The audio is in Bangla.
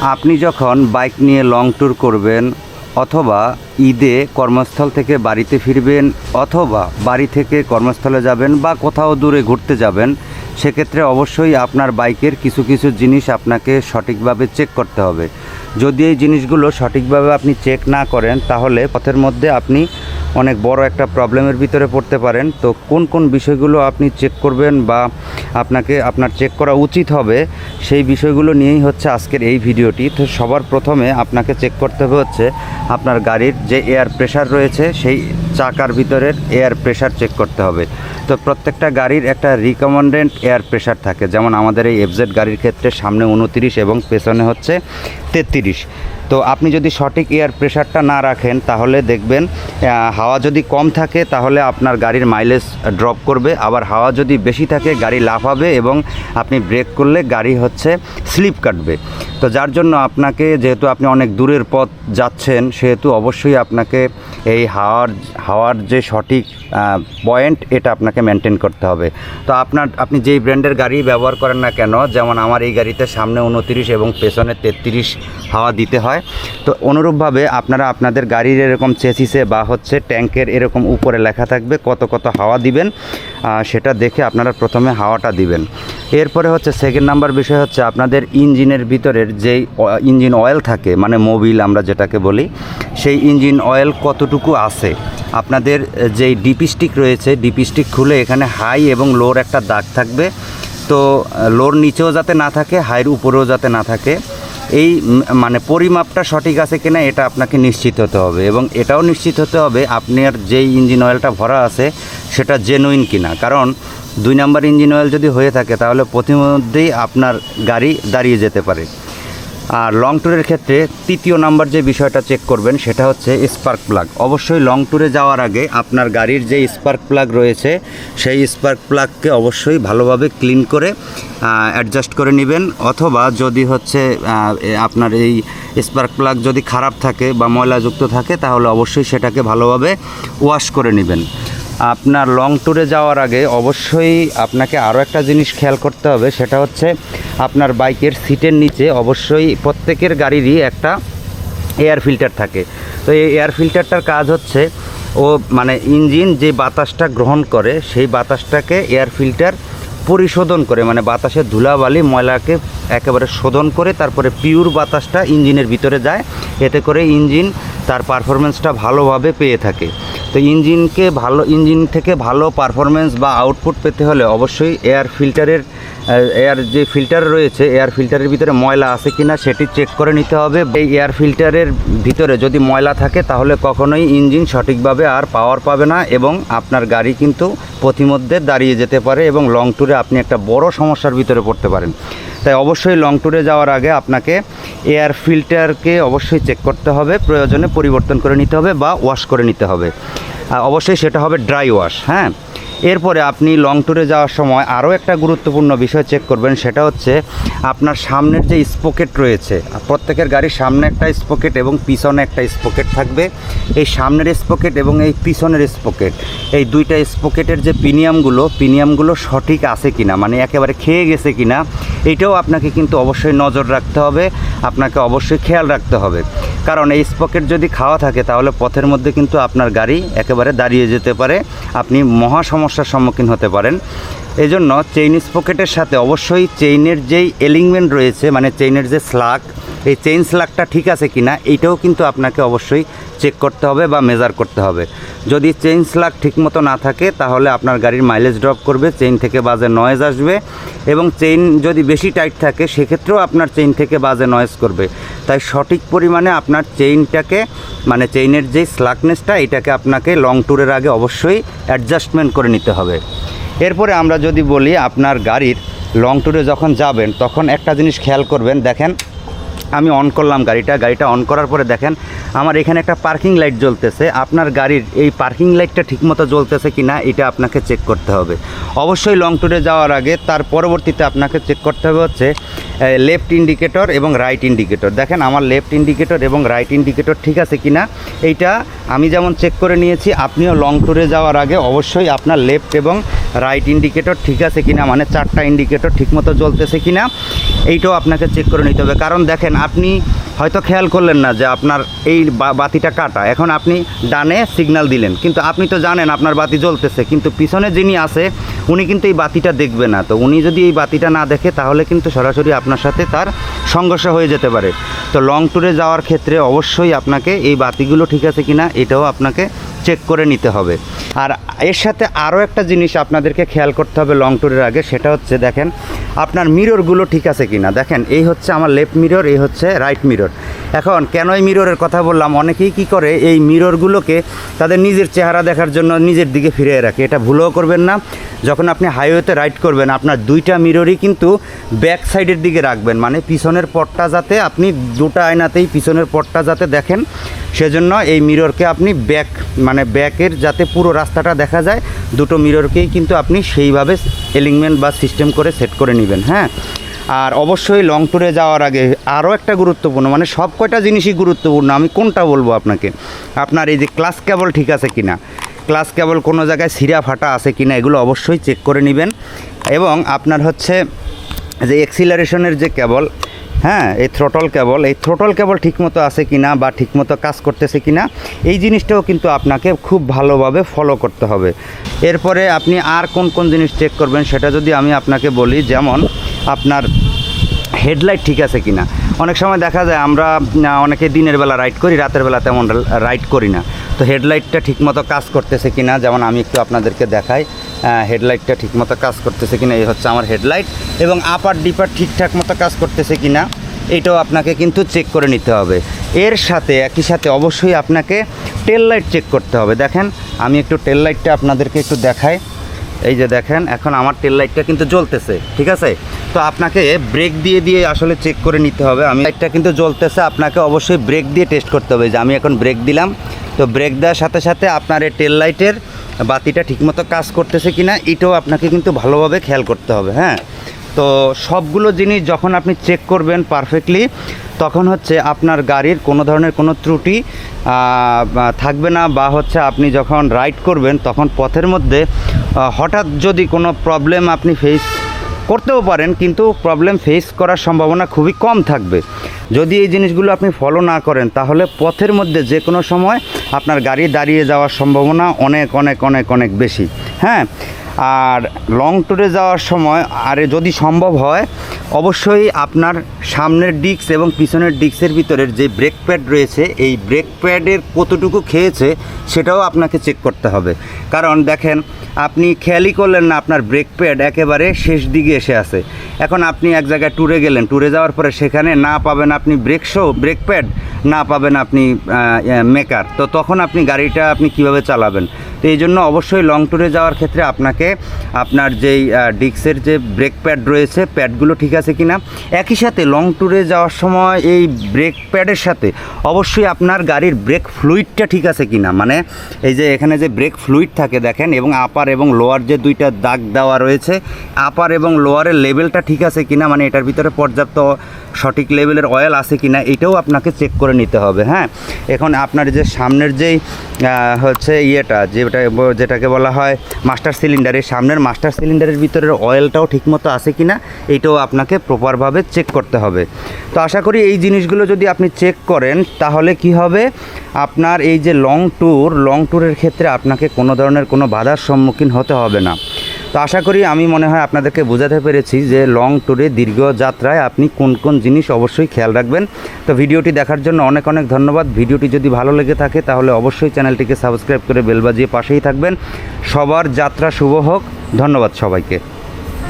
আপনি যখন বাইক নিয়ে লং ট্যুর করবেন অথবা ঈদে কর্মস্থল থেকে বাড়িতে ফিরবেন অথবা বাড়ি থেকে কর্মস্থলে যাবেন বা কোথাও দূরে ঘুরতে যাবেন, সেক্ষেত্রে অবশ্যই আপনার বাইকের কিছু কিছু জিনিস আপনাকে সঠিকভাবে চেক করতে হবে। যদি এই জিনিসগুলো সঠিকভাবে আপনি চেক না করেন, তাহলে পথের মধ্যে আপনি অনেক বড় একটা প্রবলেমের ভিতরে পড়তে পারেন। তো কোন কোন বিষয়গুলো আপনি চেক করবেন বা আপনাকে, আপনার চেক করা উচিত হবে, সেই বিষয়গুলো নিয়েই হচ্ছে আজকের এই ভিডিওটি। তো সবার প্রথমে আপনাকে চেক করতে হবে হচ্ছে আপনার গাড়ির যে এয়ার প্রেশার রয়েছে, সেই চাকার ভিতরের এয়ার প্রেশার চেক করতে হবে। তো প্রত্যেকটা গাড়ির একটা রিকমেন্ডেন্ট এয়ার প্রেশার থাকে। যেমন আমাদের এই এফজেড গাড়ির ক্ষেত্রে সামনে উনতিরিশ এবং পেছনে হচ্ছে তেত্রিশ। তো আপনি যদি সঠিক এয়ার প্রেশারটা না রাখেন, তাহলে দেখবেন হাওয়া যদি কম থাকে, তাহলে আপনার গাড়ির মাইলেজ ড্রপ করবে। আবার হাওয়া যদি বেশি থাকে, গাড়ি লাফাবে এবং আপনি ব্রেক করলে গাড়ি হচ্ছে স্লিপ কাটবে। তো যার জন্য আপনাকে, যেহেতু আপনি অনেক দূরের পথ যাচ্ছেন, সেহেতু অবশ্যই আপনাকে এই হাওয়ার হাওয়ার যে সঠিক পয়েন্ট এটা আপনাকে মেনটেন করতে হবে। তো আপনার, আপনি যেই ব্র্যান্ডের গাড়ি ব্যবহার করেন না কেন, যেমন আমার এই গাড়িতে সামনে উনতিরিশ এবং পেছনে তেত্রিশ হাওয়া দিতে হয় তো অনুরূপভাবে আপনারা আপনাদের গাড়ির এরকম চেসিসে বা হচ্ছে ট্যাঙ্কের এরকম উপরে লেখা থাকবে কত কত হাওয়া দিবেন সেটা দেখে আপনারা প্রথমে হাওয়াটা দিবেন। এরপরে হচ্ছে সেকেন্ড নাম্বার বিষয় হচ্ছে আপনাদের ইঞ্জিনের ভিতরের যেই ইঞ্জিন অয়েল থাকে মানে মোবিল আমরা যেটাকে বলি, সেই ইঞ্জিন অয়েল কতটুকু আছে? আপনাদের যেই ডিপিস্টিক রয়েছে ডিপিস্টিক খুলে এখানে হাই এবং লোর একটা দাগ থাকবে। তো লোর নিচেও যাতে না থাকে হাইয়ের উপরেও যাতে না থাকে। এই মানে পরিমাপটা সঠিক আছে কিনা এটা আপনাকে নিশ্চিত হতে হবে এবং এটাও নিশ্চিত হতে হবে আপনার যেই ইঞ্জিন অয়েলটা ভরা আছে সেটা জেনুইন কিনা। কারণ দুই নাম্বার ইঞ্জিন অয়েল যদি হয়ে থাকে তাহলে প্রতিমধ্যেই আপনার গাড়ি দাঁড়িয়ে যেতে পারে। আর লং ট্যুরের ক্ষেত্রে তৃতীয় নাম্বার যে বিষয়টা চেক করবেন, সেটা হচ্ছে স্পার্ক প্লাগ অবশ্যই লং ট্যুরে যাওয়ার আগে আপনার গাড়ির যে স্পার্ক প্লাগ রয়েছে, সেই স্পার্ক প্লাগকে অবশ্যই ভালোভাবে ক্লিন করে অ্যাডজাস্ট করে নেবেন। অথবা যদি হচ্ছে আপনার এই স্পার্ক প্লাগ যদি খারাপ থাকে বা ময়লাযুক্ত থাকে, তাহলে অবশ্যই সেটাকে ভালোভাবে ওয়াশ করে নেবেন। আপনার লং ট্যুরে যাওয়ার আগে অবশ্যই আপনাকে আরও একটা জিনিস খেয়াল করতে হবে, সেটা হচ্ছে আপনার বাইকের সিটের নিচে অবশ্যই প্রত্যেকের গাড়িরই একটা এয়ার ফিল্টার থাকে। তো এই এয়ার ফিল্টারটার কাজ হচ্ছে, ও মানে ইঞ্জিন যে বাতাসটা গ্রহণ করে, সেই বাতাসটাকে এয়ার ফিল্টার পরিশোধন করে মানে বাতাসের ধুলাবালি ময়লাকে একেবারে শোধন করে, তারপরে পিওর বাতাসটা ইঞ্জিনের ভিতরে যায়। এতে করে ইঞ্জিন তার পারফরমেন্সটা ভালোভাবে পেয়ে থাকে। তো ইঞ্জিনকে ভালো, ইঞ্জিন থেকে ভালো পারফরমেন্স বা আউটপুট পেতে হলে অবশ্যই এয়ার ফিল্টারের এয়ার যে ফিল্টার রয়েছে এয়ার ফিল্টারের ভিতরে ময়লা আছে কি না সেটি চেক করে নিতে হবে। এই এয়ার ফিল্টারের ভিতরে যদি ময়লা থাকে, তাহলে কখনোই ইঞ্জিন সঠিকভাবে আর পাওয়ার পাবে না এবং আপনার গাড়ি কিন্তু পথিমধ্যে দাঁড়িয়ে যেতে পারে এবং লং ট্যুরে আপনি একটা বড় সমস্যার ভিতরে পড়তে পারেন। তাই অবশ্যই লং ট্যুরে যাওয়ার আগে আপনাকে এয়ার ফিল্টারকে অবশ্যই চেক করতে হবে, প্রয়োজনে পরিবর্তন করে নিতে হবে বা ওয়াশ করে নিতে হবে। অবশ্যই সেটা হবে ড্রাই ওয়াশ হ্যাঁ? এরপরে আপনি লং ট্যুরে যাওয়ার সময় আরও একটা গুরুত্বপূর্ণ বিষয় চেক করবেন, সেটা হচ্ছে আপনার সামনের যে স্পকেট রয়েছে, প্রত্যেকের গাড়ির সামনে একটা স্পকেট এবং পিছনে একটা স্পকেট থাকবে। এই সামনের স্পকেট এবং এই পিছনের স্পকেট এই দুইটা স্পকেটের যে পিনিয়ামগুলো পিনিয়ামগুলো সঠিক আছে কিনা মানে একেবারে খেয়ে গেছে কিনা এইটাও আপনাকে কিন্তু অবশ্যই নজর রাখতে হবে, আপনাকে অবশ্যই খেয়াল রাখতে হবে। কারণ এই স্পকেট যদি খাওয়া থাকে, তাহলে পথের মধ্যে কিন্তু আপনার গাড়ি একেবারে দাঁড়িয়ে যেতে পারে। আপনি মহা সমস্যার সম্মুখীন হতে পারেন। এই জন্য চেইন স্পকেটের সাথে অবশ্যই চেইনের যেই এলিংমেন্ট রয়েছে মানে চেইনের যে স্লাগ এই চেইন স্লাগটা ঠিক আছে কিনা, এইটাও কিন্তু আপনাকে অবশ্যই চেক করতে হবে বা মেজার করতে হবে। যদি চেইন স্লাগ ঠিকমতো না থাকে, তাহলে আপনার গাড়ির মাইলেজ ড্রপ করবে চেইন থেকে বাজে নয়েজ আসবে এবং চেইন যদি বেশি টাইট থাকে, সেক্ষেত্রেও আপনার চেইন থেকে বাজে নয়েজ করবে। তাই সঠিক পরিমাণে আপনার চেইনটাকে মানে চেইনের যেই স্লাকনেসটা এটাকে আপনাকে লং ট্যুরের আগে অবশ্যই অ্যাডজাস্টমেন্ট করে নিতে হবে। এরপরে আমরা যদি বলি আপনার গাড়ির লং ট্যুরে যখন যাবেন, তখন একটা জিনিস খেয়াল করবেন। দেখেন আমি অন করলাম গাড়িটা গাড়িটা অন করার পরে দেখেন, আমার এখানে একটা পার্কিং লাইট জ্বলতেছে। আপনার গাড়ির এই পার্কিং লাইটটা ঠিকমতো জ্বলতেছে কি না এটা আপনাকে চেক করতে হবে। অবশ্যই লং ট্যুরে যাওয়ার আগে, তার পরবর্তীতে আপনাকে চেক করতে হবে হচ্ছে লেফট ইন্ডিকেটর এবং রাইট ইন্ডিকেটর দেখেন, আমার লেফট ইন্ডিকেটর এবং রাইট ইন্ডিকেটর ঠিক আছে কি না এইটা আমি যেমন চেক করে নিয়েছি, আপনিও লং ট্যুরে যাওয়ার আগে অবশ্যই আপনার লেফট এবং রাইট ইন্ডিকেটর ঠিক আছে কিনা? মানে চারটা ইন্ডিকেটর ঠিকমতো জ্বলতেছে কিনা? এইটাও আপনাকে চেক করে নিতে হবে। কারণ দেখেন, আপনি হয়তো খেয়াল করলেন না যে আপনার এই বাতিটা কাটা। এখন আপনি ডানে সিগনাল দিলেন। কিন্তু আপনি তো জানেন আপনার বাতি জ্বলতেছে। কিন্তু পিছনে যিনি আছে, উনি কিন্তু এই বাতিটা দেখবে না। তো উনি যদি এই বাতিটা না দেখে, তাহলে কিন্তু সরাসরি আপনার সাথে তার সংঘর্ষ হয়ে যেতে পারে। তো লং ট্যুরে যাওয়ার ক্ষেত্রে অবশ্যই আপনাকে এই বাতিগুলো ঠিক আছে কিনা, এটাও আপনাকে চেক করে নিতে হবে। আর এর সাথে আরও একটা জিনিস আপনাদেরকে খেয়াল করতে হবে লং ট্যুরের আগে, সেটা হচ্ছে দেখেন, আপনার মিররগুলো ঠিক আছে কি না দেখেন, এই হচ্ছে আমার লেফট মিরর এই হচ্ছে রাইট মিরর এখন, কেন এই মিররের কথা বললাম? অনেকেই কি করে, এই মিররগুলোকে তাদের নিজের চেহারা দেখার জন্য নিজের দিকে ফিরে রাখে। এটা ভুলও করবেন না। যখন আপনি হাইওয়েতে রাইড করবেন, আপনার দুইটা মিররই কিন্তু ব্যাক সাইডের দিকে রাখবেন। মানে পিছনের পটটা যাতে আপনি দুটো আয়নাতেই পিছনের পটটা যাতে দেখেন, সেজন্য এই মিররকে আপনি ব্যাক মানে ব্যাকের যাতে পুরো রাস্তাটা দেখা যায়, দুটো মিররকেই কিন্তু আপনি সেইভাবে এলিংমেন্ট বা সিস্টেম করে সেট করে নেবেন হ্যাঁ? আর অবশ্যই লং ট্যুরে যাওয়ার আগে আরও একটা গুরুত্বপূর্ণ মানে সব কয়টা জিনিসই গুরুত্বপূর্ণ, আমি কোনটা বলব আপনাকে? আপনার এই যে ক্লাস কেবল ঠিক আছে কি না ক্লাস কেবল কোনো জায়গায় সিরা ফাটা আছে কি না এগুলো অবশ্যই চেক করে নেবেন। এবং আপনার হচ্ছে যে এক্সিলারেশনের যে কেবল হ্যাঁ এই থ্রোটল কেবল এই থ্রোটল কেবল ঠিকমতো আছে কি না বা ঠিকমতো কাজ করতেছে কি না এই জিনিসটাও কিন্তু আপনাকে খুব ভালোভাবে ফলো করতে হবে। এরপরে আপনি আর কোন কোন জিনিস চেক করবেন সেটা যদি আমি আপনাকে বলি, যেমন আপনার হেডলাইট ঠিক আছে কিনা। অনেক সময় দেখা যায় আমরা অনেকে দিনের বেলা রাইড করি, রাতের বেলা তেমন রাইড করি না। তো হেডলাইটটা ঠিকমতো কাজ করতেছে কি না যেমন আমি একটু আপনাদেরকে দেখাই হেডলাইটটা ঠিকমতো কাজ করতেছে কি না এই হচ্ছে আমার হেডলাইট এবং আপার ডিপার ঠিকঠাক মতো কাজ করতেছে কি না এটাও আপনাকে কিন্তু চেক করে নিতে হবে। এর সাথে, একই সাথে অবশ্যই আপনাকে টেল লাইট চেক করতে হবে। দেখেন, আমি একটু টেল লাইটটা আপনাদেরকে একটু দেখাই। এই যে দেখেন, এখন আমার টেল লাইটটা কিন্তু জ্বলতেছে, ঠিক আছে? তো আপনাকে ব্রেক দিয়ে দিয়ে আসলে চেক করে নিতে হবে। আমি লাইটটা কিন্তু জ্বলতেছে, আপনাকে অবশ্যই ব্রেক দিয়ে টেস্ট করতে হবে। যে আমি এখন ব্রেক দিলাম, তো ব্রেক দেওয়ার সাথে সাথে আপনার এই টেল লাইটের বাতিটা ঠিকমতো কাজ করতেছে কি না এটাও আপনাকে কিন্তু ভালোভাবে খেয়াল করতে হবে হ্যাঁ? তো সবগুলো জিনিস যখন আপনি চেক করবেন পারফেক্টলি তখন হচ্ছে আপনার গাড়ির কোনো ধরনের কোনো ত্রুটি থাকবে না, বা হচ্ছে আপনি যখন রাইড করবেন, তখন পথের মধ্যে হঠাৎ যদি কোনো প্রবলেম আপনি ফেস করতেও পারেন, কিন্তু প্রবলেম ফেস করার সম্ভাবনা খুবই কম থাকবে। যদি এই জিনিসগুলো আপনি ফলো না করেন, তাহলে পথের মধ্যে যে কোনো সময় আপনার গাড়ি দাঁড়িয়ে যাওয়ার সম্ভাবনা অনেক অনেক অনেক অনেক বেশি। হ্যাঁ? আর লং ট্যুরে যাওয়ার সময়, আরে যদি সম্ভব হয় অবশ্যই আপনার সামনের ডিস্ক এবং পিছনের ডিস্কের ভিতরের যে ব্রেক প্যাড রয়েছে, এই ব্রেক প্যাডের কতটুকু খেয়েছে সেটাও আপনাকে চেক করতে হবে। কারণ দেখেন, আপনি খেয়ালই করলেন না আপনার ব্রেক প্যাড একেবারে শেষ দিকে এসে আছে। এখন আপনি এক জায়গায় ট্যুরে গেলেন ট্যুরে যাওয়ার পরে সেখানে না পাবেন আপনি ব্রেক শো, ব্রেক প্যাড, না পাবেন আপনি মেকার তো তখন আপনি গাড়িটা আপনি কীভাবে চালাবেন? তো এই জন্য অবশ্যই লং ট্যুরে যাওয়ার ক্ষেত্রে আপনাকে আপনার যেই ডিক্সের যে ব্রেক প্যাড রয়েছে প্যাডগুলো ঠিক আছে কি না একই সাথে লং ট্যুরে যাওয়ার সময় এই ব্রেক প্যাডের সাথে অবশ্যই আপনার গাড়ির ব্রেক ফ্লুইডটা ঠিক আছে কি না মানে এই যে এখানে যে ব্রেক ফ্লুইড থাকে দেখেন, এবং আপার এবং লোয়ার যে দুইটা দাগ দেওয়া রয়েছে আপার এবং লোয়ারের লেভেলটা ঠিক আছে কি না মানে এটার ভিতরে পর্যাপ্ত সঠিক লেভেলের অয়েল আছে কি না এটাও আপনাকে চেক করে নিতে হবে হ্যাঁ? এখন আপনার যে সামনের যেই হচ্ছে ইয়েটা যেটা যেটাকে বলা হয় মাস্টার সিলিন্ডারের সামনের মাস্টার সিলিন্ডারের ভিতরের অয়েলটাও ঠিকমতো আছে কি না এইটাও আপনাকে প্রপারভাবে চেক করতে হবে। তো আশা করি এই জিনিসগুলো যদি আপনি চেক করেন, তাহলে কি হবে? আপনার এই যে লং ট্যুর লং ট্যুরের ক্ষেত্রে আপনাকে কোনো ধরনের কোনো বাধার সম্মুখীন হতে হবে না। তো আশা করি আমি মনে হয় আপনাদেরকে বোঝাতে পেরেছি যে লং ট্যুরে দীর্ঘ যাত্রায় আপনি কোন কোন জিনিস অবশ্যই খেয়াল রাখবেন। তো ভিডিওটি দেখার জন্য অনেক অনেক ধন্যবাদ। ভিডিওটি যদি ভালো লেগে থাকে তাহলে অবশ্যই চ্যানেলটিকে সাবস্ক্রাইব করে বেল বাজিয়ে পাশেই থাকবেন। সবার যাত্রা শুভ হোক। ধন্যবাদ সবাইকে।